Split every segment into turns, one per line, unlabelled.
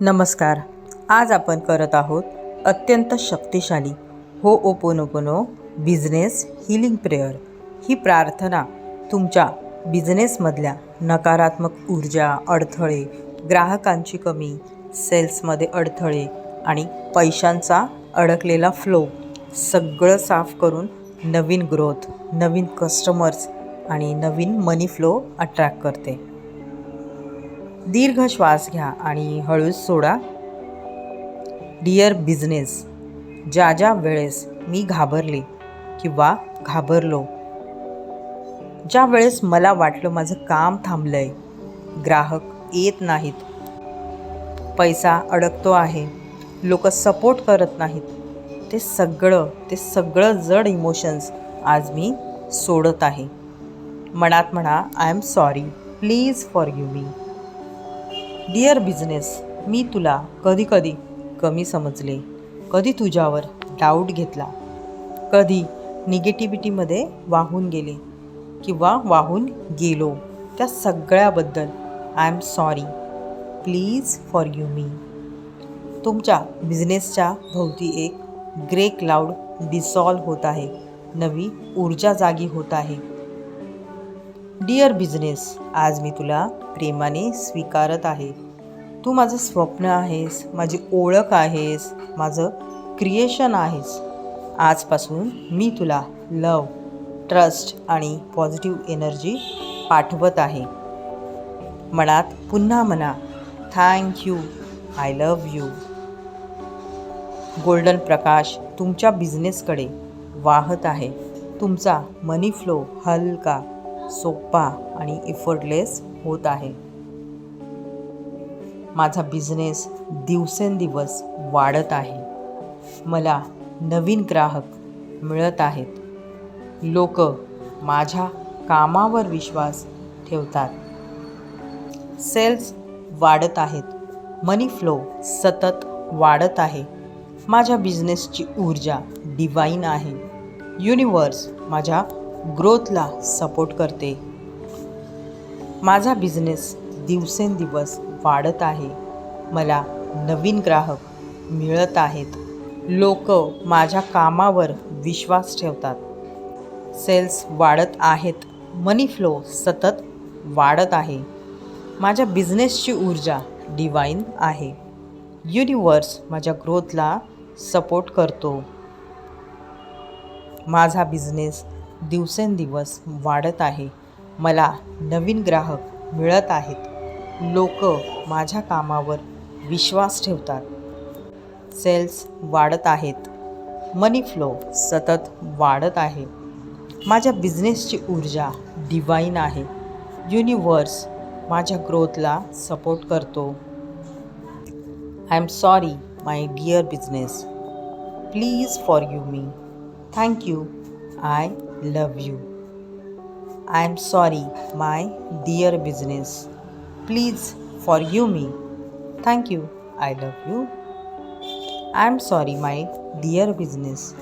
नमस्कार. आज आपण करत आहोत अत्यंत शक्तिशाली हो ओपोनोपोनो बिझनेस हिलिंग प्रेयर. ही प्रार्थना तुमच्या बिझनेसमधल्या नकारात्मक ऊर्जा अडथळे ग्राहकांची कमी सेल्समध्ये अडथळे आणि पैशांचा अडकलेला फ्लो सगळं साफ करून नवीन ग्रोथ नवीन कस्टमर्स आणि नवीन मनी फ्लो अट्रॅक्ट करते. दीर्घ श्वास घ्या आणि हळूच सोडा. डिअर बिझनेस ज्या ज्या वेळेस मी घाबरले किंवा घाबरलो ज्या वेळेस मला वाटलं माझं काम थांबलं आहे ग्राहक येत नाहीत. पैसा अडकतो आहे लोक सपोर्ट करत नाहीत. ते सगळं ते सगळं जड इमोशन्स आज मी सोडत आहे. मनात म्हणा I am sorry please for you me dear business मी तुला कधी कधी कमी समजले. कधी तुझ्यावर डाऊट घेतला. कधी निगेटिव्हिटीमध्ये वाहून गेले किंवा वाहून गेलो. त्या सगळ्याबद्दल I am sorry please for you me तुमच्या बिझनेसच्या भोवती एक ग्रे क्लाउड डिसॉल्व होत आहे. नवी ऊर्जा जागी होत आहे. डिअर बिझनेस आज मी तुला प्रेमाने स्वीकारत आहे. तू माझं स्वप्न आहेस माझी ओळख आहेस माझं क्रिएशन आहेस. आजपासून मी तुला लव ट्रस्ट आणि पॉझिटिव्ह एनर्जी पाठवत आहे. मनात पुन्हा म्हणा thank you I love you golden प्रकाश तुमच्या बिझनेसकडे वाहत आहे. तुमचा मनी फ्लो हलका. सोपा आणि इफर्टलेस होत आहे. माझा बिझनेस दिवसेंदिवस वाढत आहे. मला नवीन ग्राहक मिळत आहेत. लोक माझ्या कामावर विश्वास ठेवतात. सेल्स वाढत आहेत. मनी फ्लो सतत वाढत आहे. माझ्या बिझनेसची ऊर्जा डिवाईन आहे. युनिवर्स माझ्या ग्रोथला सपोर्ट करते. माझा बिझनेस दिवसेंदिवस वाढत आहे. मला नवीन ग्राहक मिळत आहेत. लोक माझ्या कामावर विश्वास ठेवतात. सेल्स वाढत आहेत. मनी फ्लो सतत वाढत आहे. माझ्या बिझनेसची ऊर्जा डिवाईन आहे. युनिवर्स माझ्या ग्रोथला सपोर्ट करतो. माझा बिझनेस दिवसेंदिवस वाढत आहे. मला नवीन ग्राहक मिळत आहेत. लोक माझ्या कामावर विश्वास ठेवतात. सेल्स वाढत आहेत. मनी फ्लो सतत वाढत आहे. माझ्या बिझनेसची ऊर्जा डिवाईन आहे. युनिवर्स माझ्या ग्रोथला सपोर्ट करतो. I am sorry my dear business. Please for you me thank you I love you I am sorry my dear business please for you me thank you I love you I am sorry my dear business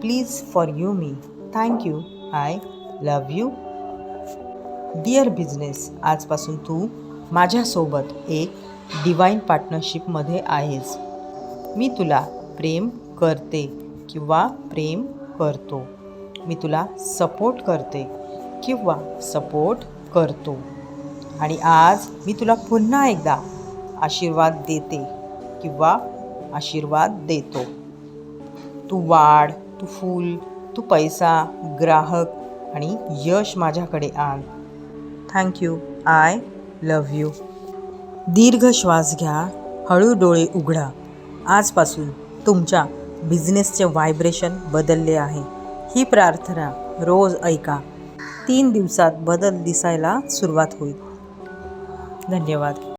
please for you me thank you I love you dear business आजपासून तू माझ्यासोबत एक divine पार्टनरशिपमध्ये आहेस. मी तुला प्रेम करते किंवा प्रेम करतो. मी तुला सपोर्ट करते किंवा सपोर्ट करतो. आणि आज मी तुला पुन्हा एकदा आशीर्वाद देते किंवा आशीर्वाद देतो. तू वाढ तू फूल तू पैसा ग्राहक आणि यश माझ्याकडे आण. थँक्यू आय लव यू दीर्घ श्वास घ्या हळू डोळे उघडा. आजपासून तुमच्या बिझनेसचे व्हायब्रेशन बदलले आहे. ही प्रार्थना रोज ऐका. तीन दिवसात बदल दिसायला सुरुवात होईल. धन्यवाद.